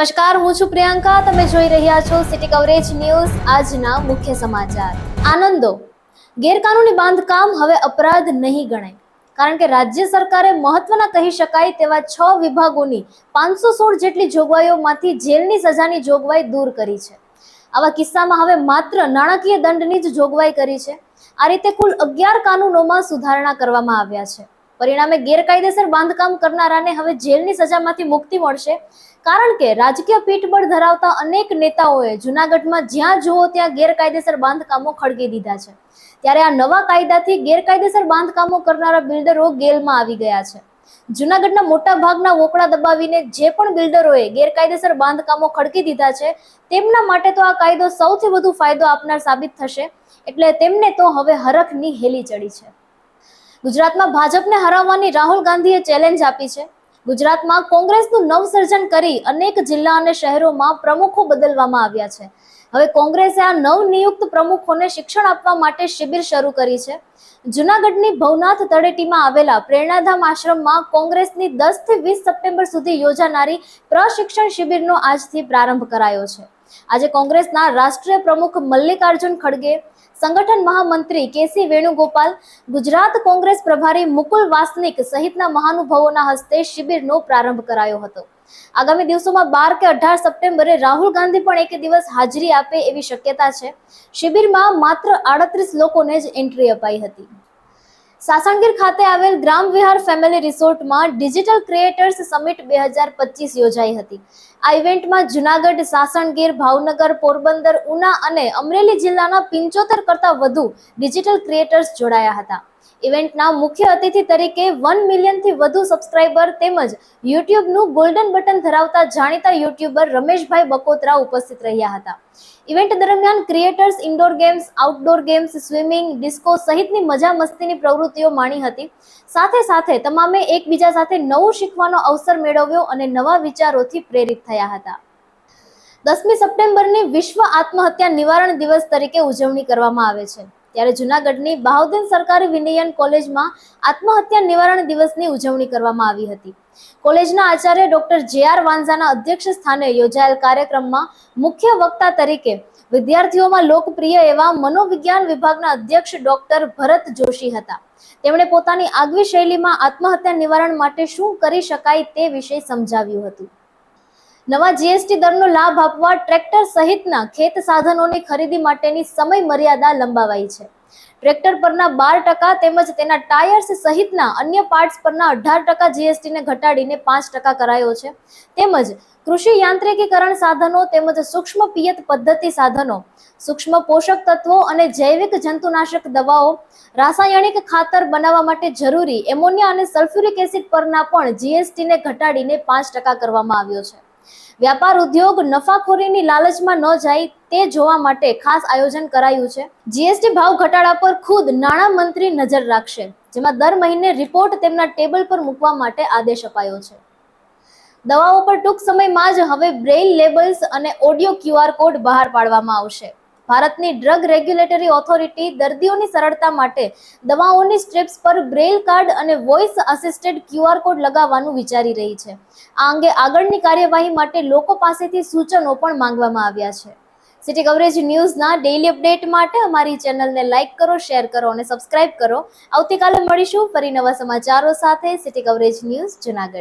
નમસ્કાર, હું છું પ્રિયંકા. તમે જોઈ રહ્યા છો સિટી કવરેજ ન્યૂઝ. આજના મુખ્ય સમાચાર. આનંદો. ગેરકાનૂની બાંધકામ હવે અપરાધ નહીં ગણાય. કારણ કે રાજ્ય સરકારે મહત્વના કહી શકાય તેવા છ વિભાગોની પાંચસો સોળ જેટલી જોગવાઈઓમાંથી જેલની સજાની જોગવાઈ દૂર કરી છે. આવા કિસ્સામાં હવે માત્ર નાણાકીય દંડની જ જોગવાઈ કરી છે. આ રીતે કુલ અગિયાર કાનૂનોમાં સુધારણા કરવામાં આવ્યા છે. પરિણામે ગેરકાયદેસર બાંધકામ કરનારાને હવે જેલની સજામાંથી મુક્તિ મળશે. કારણ કે રાજકીય પીઠબળ ધરાવતા અનેક નેતાઓએ જુનાગઢમાં જ્યાં જુઓ ત્યાં ગેરકાયદેસર બાંધકામો ખડકી દીધા છે. ત્યારે આ નવા કાયદાથી ગેરકાયદેસર બાંધકામો કરનારા બિલ્ડરો ગેલમાં આવી ગયા છે. જુનાગઢના મોટા ભાગના વોકડા દબાવીને જે પણ બિલ્ડરોએ ગેરકાયદેસર બાંધકામો ખડકી દીધા છે, તેમના માટે તો આ કાયદો સૌથી વધુ ફાયદો આપનાર સાબિત થશે, એટલે તેમને તો હવે હરખની હેલી ચડી છે. ગુજરાતમાં ભાજપને હરાવવાની રાહુલ ગાંધીએ ચેલેન્જ આપી છે. ગુજરાતમાં કોંગ્રેસનું નવસર્જન કરી અનેક જિલ્લા અને શહેરોમાં પ્રમુખો બદલવામાં આવ્યા છે. હવે કોંગ્રેસે આ નવનિયુક્ત પ્રમુખોને શિક્ષણ આપવા માટે શિબિર શરૂ કરી છે. જુનાગઢની ભવનાથ તળેટીમાં આવેલા પ્રેરણાધામ આશ્રમમાં કોંગ્રેસની દસથી વીસ સપ્ટેમ્બર સુધી યોજાનારી પ્રશિક્ષણ શિબિરનો આજથી પ્રારંભ કરાયો છે. આજે કોંગ્રેસના રાષ્ટ્રીય પ્રમુખ મલ્લિકાર્જુન ખડગે, સંગઠન મહામંત્રી કેસી વેણુગોપાલ, ગુજરાત કોંગ્રેસ પ્રભારી મુકુલ વાસનિક સહિતના મહાનુભાવોના હસ્તે શિબિરનો પ્રારંભ કરાયો હતો. આગામી દિવસોમાં બાર કે અઢાર સપ્ટેમ્બરે રાહુલ ગાંધી પણ એક દિવસ હાજરી આપે એવી શક્યતા છે. શિબિરમાં માત્ર આડત્રીસ લોકોને જ એન્ટ્રી અપાઈ હતી. સાસણગીર ખાતે આવેલ ગ્રામ વિહાર ફેમિલી રિસોર્ટમાં ડિજિટલ ક્રિએટર્સ સમિટ બે હજાર પચીસ યોજાઈ હતી. આ ઇવેન્ટમાં જુનાગઢ, સાસણગીર, ભાવનગર, પોરબંદર, ઉના અને અમરેલી જિલ્લાના પિંચોતેર કરતાં વધુ ડિજિટલ ક્રિએટર્સ જોડાયા હતા. ઇવેન્ટના મુખ્ય અતિથિ તરીકે વન મિલિયનથી વધુ સબસ્ક્રાઇબર તેમજ યુટ્યુબનું ગોલ્ડન બટન ધરાવતા જાણીતા યુટ્યુબર રમેશભાઈ બકોત્રા ઉપસ્થિત રહ્યા હતા. ઇવેન્ટ દરમિયાન creators indoor games outdoor games swimming disco સહિતની મજા મસ્તીની પ્રવૃત્તિઓ માણી હતી. સાથે સાથે તમામે એકબીજા સાથે નવું શીખવાનો અવસર મેળવ્યો અને નવા વિચારોથી પ્રેરિત થયા હતા. દસમી સપ્ટેમ્બરની વિશ્વ આત્મહત્યા નિવારણ દિવસ તરીકે ઉજવણી કરવામાં આવે છે. ત્યારે જુનાગઢની બહાઉદ્દીન સરકારી વિનયન કોલેજમાં આત્મહત્યા નિવારણ દિવસની ઉજવણી કરવામાં આવી હતી. કોલેજના આચાર્ય ડોક્ટર જે આર વાંઝાના અધ્યક્ષ સ્થાને યોજાયેલ કાર્યક્રમમાં મુખ્ય વક્તા તરીકે વિદ્યાર્થીઓમાં લોકપ્રિય એવા મનોવિજ્ઞાન વિભાગના અધ્યક્ષ ડોક્ટર ભરત જોશી હતા. તેમણે પોતાની આગવી શૈલીમાં આત્મહત્યા નિવારણ માટે શું કરી શકાય તે વિશે સમજાવ્યું હતું. નવા જીએસટી દરનો લાભ આપવા ટ્રેક્ટર સહિતના ખેત સાધનોની ખરીદી માટેની સમય મર્યાદા લંબાવાઈ છે. ટ્રેક્ટર પરના બાર ટકા તેમજ તેના ટાયર્સ સહિતના અન્ય પાર્ટ્સ પરના અઢાર ટકા જીએસટીને ઘટાડીને પાંચ ટકા કરાયો છે. તેમજ કૃષિ યાંત્રિકીકરણ સાધનો તેમજ સૂક્ષ્મ પિયત પદ્ધતિ સાધનો, સૂક્ષ્મ પોષક તત્વો અને જૈવિક જંતુનાશક દવાઓ, રાસાયણિક ખાતર બનાવવા માટે જરૂરી એમોનિયા અને સલ્ફ્યુરિક એસિડ પરના પણ જીએસટીને ઘટાડીને પાંચ ટકા કરવામાં આવ્યો છે. વ્યાપાર ઉદ્યોગ નફાખોરીની લાલચમાં ન જાય તે જોવા માટે ખાસ આયોજન કરાયું છે. જીએસટી ભાવ ઘટાડા પર ખુદ નાણાં મંત્રી નજર રાખશે, જેમાં દર મહિને રિપોર્ટ તેમના ટેબલ પર મૂકવા માટે આદેશ અપાયો છે. દવાઓ પર ટૂંક સમયમાં જ હવે બ્રેઇલ લેબલ્સ અને ઓડિયો ક્યુઆર કોડ બહાર પાડવામાં આવશે. ભારતની ડ્રગ રેગ્યુલેટરી ઓથોરિટી દર્દીઓની સરળતા માટે દવાઓની સ્ટ્રીપ્સ પર બ્રેલ કાર્ડ અને વોઇસ અસિસ્ટેડ ક્યુઆર કોડ લગાવવાનું વિચારી રહી છે. આ અંગે આગળની કાર્યવાહી માટે લોકો પાસેથી સૂચનો પણ માંગવામાં આવ્યા છે. સિટી કવરેજ ન્યૂઝના ડેઇલી અપડેટ માટે અમારી ચેનલને લાઇક કરો શેર કરો અને સબસ્ક્રાઇબ કરો. આવતીકાલે મળીશું ફરી નવા સમાચારો સાથે. City coverage news Junagadh.